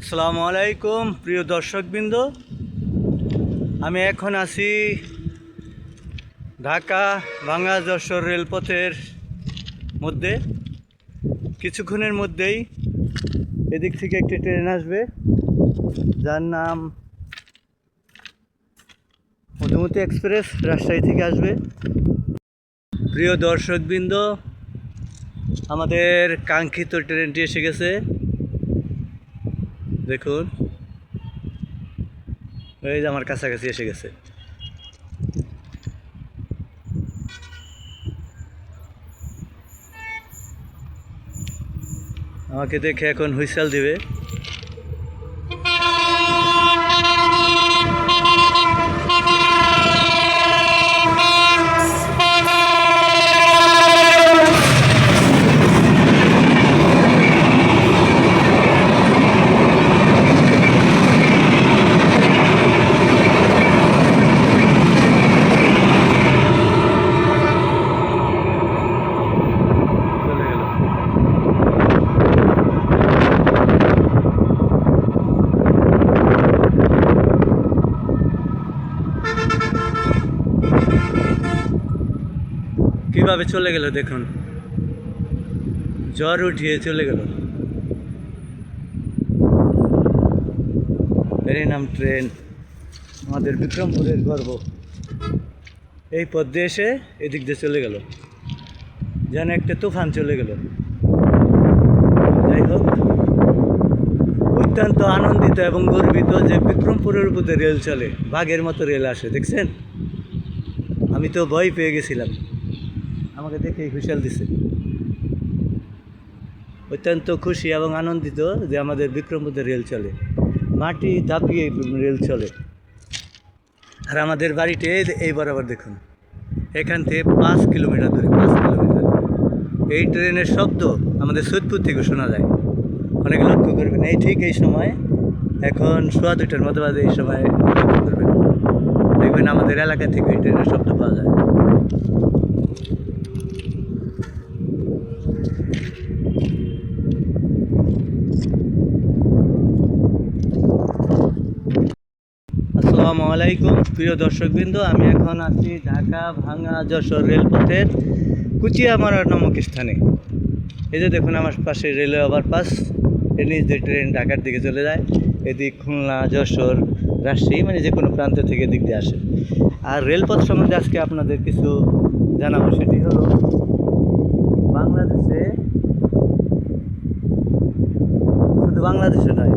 আসসালামু আলাইকুম, প্রিয় দর্শকবৃন্দ। আমি এখন আছি ঢাকা ভাঙ্গা যশোর রেলপথের মধ্যে। কিছুক্ষণের মধ্যেই এদিক থেকে একটি ট্রেন আসবে, যার নাম মধুমতি এক্সপ্রেস, রাজশাহী থেকে আসবে। প্রিয় দর্শকবৃন্দ, আমাদের কাঙ্ক্ষিত ট্রেনটি এসে গেছে। দেখুন। এই যে আমার কাছাকাছি এসে গেছে। আমাকে দেখে এখন হুইসেল দিবে চলে গেল কীভাবে চলে গেল দেখুন। জ্বর উঠিয়ে চলে গেল। নাম ট্রেন। আমাদের বিক্রমপুরের গর্ব। এই পথ দিয়ে এসে এদিক দিয়ে চলে গেল। যেন একটা তুফান চলে গেল। যাই হোক, অত্যন্ত আনন্দিত এবং গর্বিত যে বিক্রমপুরের উপরে রেল চলে, বাঘের মতো রেল আসে, দেখছেন? আমি তো ভয় পেয়ে গেছিলাম। আমাকে দেখে হুশাল দিছে। অত্যন্ত খুশি এবং আনন্দিত যে আমাদের বিক্রমপুরে রেল চলে। মাটি দাপিয়ে রেল চলে। আর আমাদের বাড়িতে এই- বরাবর দেখুন। এখান থেকে পাঁচ কিলোমিটার দূরে, পাঁচ কিলোমিটার। এই ট্রেনের শব্দ আমাদের সৈদপুর থেকে শোনা যায়। অনেক লক্ষ্য করবেন, এই ঠিক এই সময়, এখন সোয়া দুটার মতো বাজে এই সময় লক্ষ্য করবেন। দেখবেন আমাদের এলাকা থেকে এই ট্রেনের শব্দ পাওয়া যায়। আসসালামু আলাইকুম। প্রিয় দর্শকবৃন্দ, আমি এখন আছি ঢাকা ভাঙ্গা যশোর রেলপথের কুচিয়ামারা নামক স্থানে। এই যে দেখুন, আমার পাশে রেলওয়ে ওভারপাস। এর নিচ দিয়ে ট্রেন ঢাকার দিকে চলে যায়। এদিক খুলনা, যশোর, রাজশাহী মানে যে কোনো প্রান্ত থেকে এদিক দিয়ে আসে। আর রেলপথ সম্বন্ধে আজকে আপনাদের কিছু জানাব। সেটি হলো, বাংলাদেশে শুধু বাংলাদেশে নয়